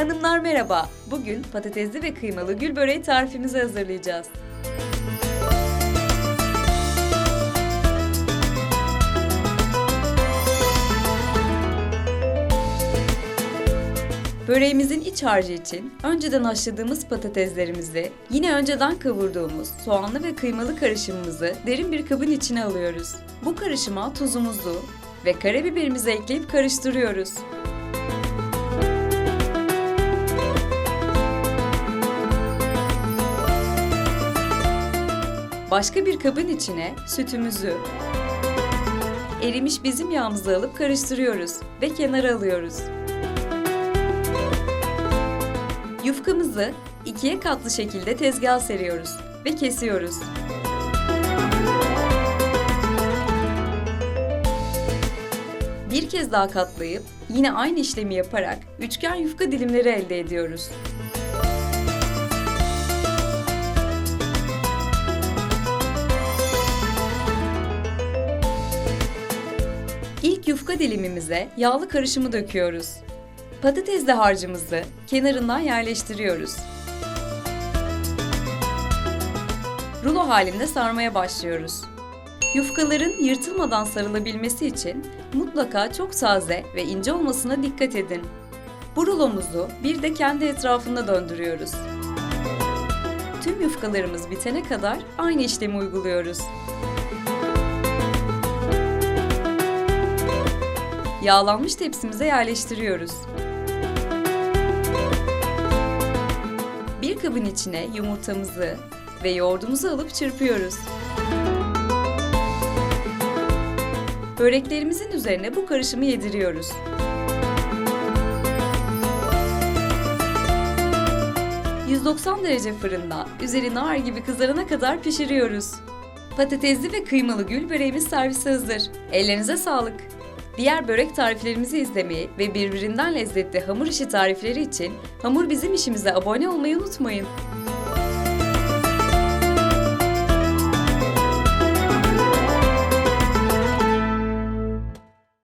Hanımlar merhaba. Bugün patatesli ve kıymalı gül böreği tarifimizi hazırlayacağız. Böreğimizin iç harcı için önceden haşladığımız patateslerimizi, yine önceden kavurduğumuz soğanlı ve kıymalı karışımımızı derin bir kabın içine alıyoruz. Bu karışıma tuzumuzu ve karabiberimizi ekleyip karıştırıyoruz. Başka bir kabın içine sütümüzü, erimiş bizim yağımızı alıp karıştırıyoruz ve kenara alıyoruz. Yufkamızı ikiye katlı şekilde tezgaha seriyoruz ve kesiyoruz. Bir kez daha katlayıp yine aynı işlemi yaparak üçgen yufka dilimleri elde ediyoruz. İlk yufka dilimimize yağlı karışımı döküyoruz. Patatesli harcımızı kenarından yerleştiriyoruz. Rulo halinde sarmaya başlıyoruz. Yufkaların yırtılmadan sarılabilmesi için mutlaka çok taze ve ince olmasına dikkat edin. Bu rulomuzu bir de kendi etrafında döndürüyoruz. Tüm yufkalarımız bitene kadar aynı işlemi uyguluyoruz. Yağlanmış tepsimize yerleştiriyoruz. Bir kabın içine yumurtamızı ve yoğurdumuzu alıp çırpıyoruz. Böreklerimizin üzerine bu karışımı yediriyoruz. ...190 derece fırında üzeri nar gibi kızarana kadar pişiriyoruz. Patatesli ve kıymalı gül böreğimiz servise hazır. Ellerinize sağlık. Diğer börek tariflerimizi izlemeyi ve birbirinden lezzetli hamur işi tarifleri için Hamur Bizim İşimize abone olmayı unutmayın.